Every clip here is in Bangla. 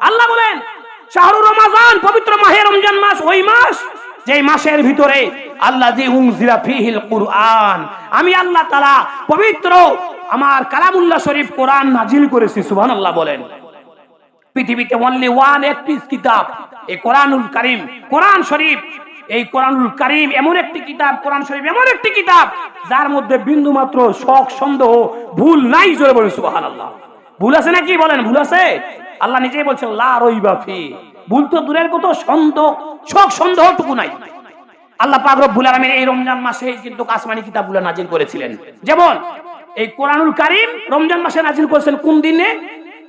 আল্লাহ আল্লাহ আমি আল্লাহ তাআলা পবিত্র আমার কালামুল্লাহ শরীফ কোরআন নাজিল করেছি, সুবহানাল্লাহ বলেন। পৃথিবীতে অনলি ওয়ান এক পিস কিতাব, এই কোরআনুল করিম, কোরআন শরীফ এই কোরআনুল কারিম এমন একটি কিতাব, কোরআন শরীফ এমন একটি কিতাব, যার মধ্যে বিন্দু মাত্র শক সন্দেহ, ভুল নাই জোরে বলেন, সুবহানাল্লাহ। ভুল আছে নাকি বলেন, ভুল আছে? আল্লাহ নিজেই বলছেন, লা রইবা ফি। ভুল তো দূরের কত সন্দেহ শক সন্দেহটুকু নাই। আল্লাহ পাক রব্বুল আলামিন এই রমজান মাসে কিন্তু আসমানি কিতাবগুলো নাজিল করেছিলেন। যেমন, এই কোরআনুল কারীম রমজান মাসে নাজিল করেছেন কোন দিনে?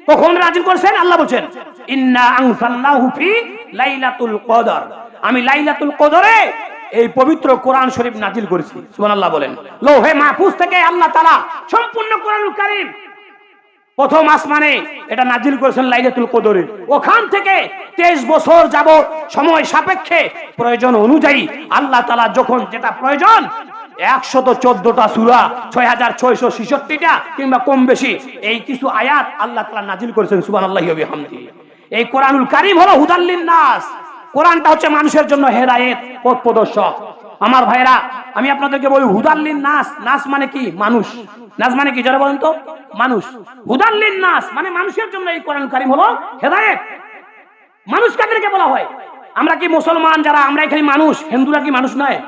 কখন নাজিল করেছেন? আল্লাহ বলছেন, ইন্না আনসালনাহু ফি লাইলাতুল কদর। আমি লাইলাতুল কদরে এই পবিত্র কোরআন শরীফ নাজিল করেছি, সুবহানাল্লাহ বলেন। লৌহে মাহফুজ থেকে আল্লাহ তাআলা সম্পূর্ণ কোরআনুল কারীম প্রথম আসমানে এটা নাজিল করেছেন লাইলাতুল কদরে। ওখান থেকে তেইশ বছর যাব সময় সাপেক্ষে প্রয়োজন অনুযায়ী আল্লাহ তালা যখন যেটা প্রয়োজন, একশত চোদ্দটা সুরা ছয় হাজার ছয়শো কিংবা কম বেশি, এই কিছু আয়াত আল্লাহ তালা নাজিল করেছেন সুবান আল্লাহ এই কোরআনুল কারিম হলো হুদাল্লিন নাস কোরআনটা হচ্ছে মানুষের জন্য হেদায়েত, পথ প্রদর্শক। আমার ভাইরা, আমি আপনাদেরকে বলি, হুদাল্লিন নাস নাস মানে কি? মানুষ। নাস মানে কি? যারা বলেন তো। মানুষ। হুদাল্লিন নাস মানে মানুষের জন্য এই কোরআন কারিম হলো হেদায়েত। মানুষ কাদেরকে বলা হয়? আমরা কি মুসলমান যারা আমরা এখানে মানুষ? হিন্দুরা কি মানুষ নয়?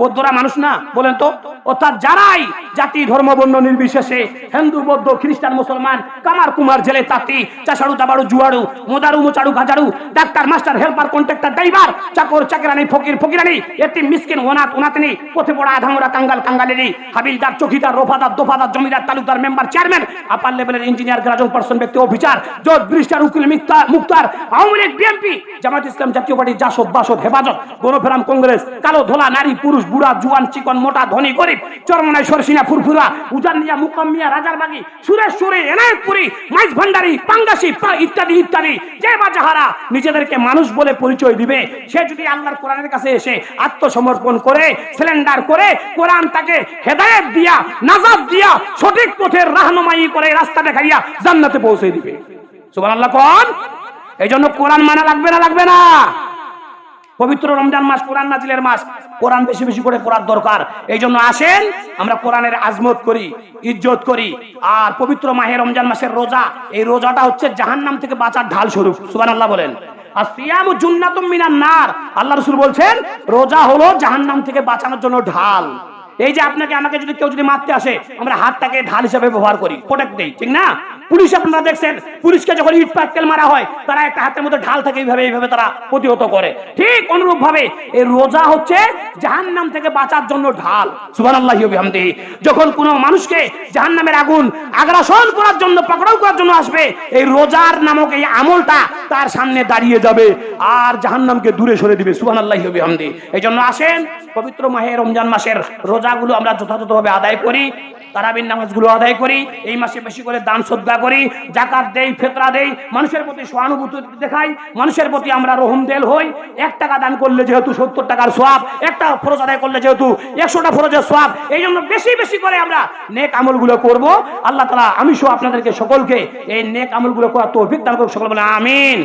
বৌদ্ধরা মানুষ না, বলেন তো? অর্থাৎ যারাই জাতি, ধর্ম, বর্ণ নির্বিশেষে হিন্দু, বৌদ্ধ, খ্রিস্টান, মুসলমান, কামার, কুমার, জেলে, তাঁতি, চাষাড়ু, দাবাড়ু, জুয়াড়ু, মোদারু, মোচাড়ু, গাজাড়ু, doctor, master, helper, contractor, driver, চাকর, চাকরানি, ফকির, ফকিরানি এটি মিসকিন, ওনাত, ওনাতনি, পথে পড়া, আধামরা, কাঙ্গাল কাঙ্গালেরি হাবিলদার, চকিদার, রোফাদার, দোফাদার, জমিদার, তালুকদার, মেম্বার, চেয়ারম্যান, আপার লেভেলের ইঞ্জিনিয়ার, গ্রাজুয়েট পার্সন, ব্যক্তি, অফিসার, জজ ব্রিস্টার উকিল মুক্তার, আওয়ামী লীগ, বিএনপি জামাত ইসলাম জাতীয় পার্টি, জাসদ, বাসদ, হেফাজত, গণফেরাম, কংগ্রেস, কালো ধোলা, নারী, পুরুষ বুড়া, জুয়ান, চিকন, মোটা, ধনী, গরিব, চরমনায় সরসিনা, ফুরফুরা উজানিয়া মুকাম্মিয়া, রাজারবাগি সুরেশ্বরী এনায়তপুরি, মাইজ ভান্ডারি, পাঙ্গাসি ইত্যাদি ইত্যাদি, যে বা যাহারা নিজেদেরকে মানুষ বলে পরিচয় দিবে, সে যদি আল্লাহর কোরআনের কাছে এসে আত্মসমর্পণ করে, সিলিন্ডার করে, কোরআন তাকে হেদায়েত দিয়া, নাজাত দিয়া, সঠিক পথের রাহনুমাই করে রাস্তা দেখাইয়া জান্নাতে পৌঁছে দিবে। সুবহানাল্লাহ, কোন? এই জন্য কোরআন মানা লাগবে না লাগবে না। পবিত্র রমজান মাস, কোরআন নাজিলের মাস কোরআন বেশি বেশি করে পড়ার দরকার। এই জন্য আসেন, আমরা কোরআনের আজমত করি, ইজ্জত করি। আর পবিত্র মাহে রমজান মাসের রোজা, এই রোজাটা হচ্ছে জাহান্নাম থেকে বাঁচার ঢাল স্বরূপ। বলেন। জুন্নাতুম মিনান নার। আল্লাহ রাসূল বলছেন, রোজা হলো জাহান্নাম থেকে বাঁচানোর জন্য ঢাল। এই যে আপনাকে, আমাকে যদি কেউ যদি মারতে আসে, আমরা হাতটাকে ঢাল হিসেবে ব্যবহার করি। প্রোটেক্ট দেই ঠিক না? পুলিশ আপনারা দেখছেন, পুলিশকে যখন ইট পাটকেল মারা হয়, তারা একটা হাতের মধ্যে ঢাল থাকে, এইভাবে এইভাবে তারা প্রতিহত করে। ঠিক অনুরূপ ভাবে এই রোজা হচ্ছে জাহান্নাম থেকে বাঁচার জন্য ঢাল। ওয়া বিহামদিহি। যখন কোনো মানুষকে জাহান্নামের আগুন আগ্রাসন করার জন্য, পাকড়াও করার জন্য আসবে, এই রোজার নামক এই আমলটা তার সামনে দাঁড়িয়ে যাবে আর জাহান্নামকে দূরে সরে দিবে। ওয়া বিহামদিহি। এই জন্য আসেন, পবিত্র মাহে রমজান মাসের রোজাগুলো আমরা যথাযথভাবে আদায় করি। তারাবির নামাজগুলো আদায় করি, এই মাসে বেশি করে দান শ্রদ্ধা করি, জাকাত দেই, ফেতরা দেই, মানুষের প্রতি সহানুভূতি দেখাই, মানুষের প্রতি আমরা রহম দেল হই। এক টাকা দান করলে যেহেতু সত্তর টাকার সোয়াব, একটা ফরজ আদায় করলে যেহেতু একশোটা ফরজের সোয়াব, এই জন্য বেশি বেশি করে আমরা নেক আমলগুলো করব। আল্লাহ তালা আমি সহ আপনাদেরকে সকলকে এই নেক আমলগুলো করার দান করুক, সকল বলে আমিন।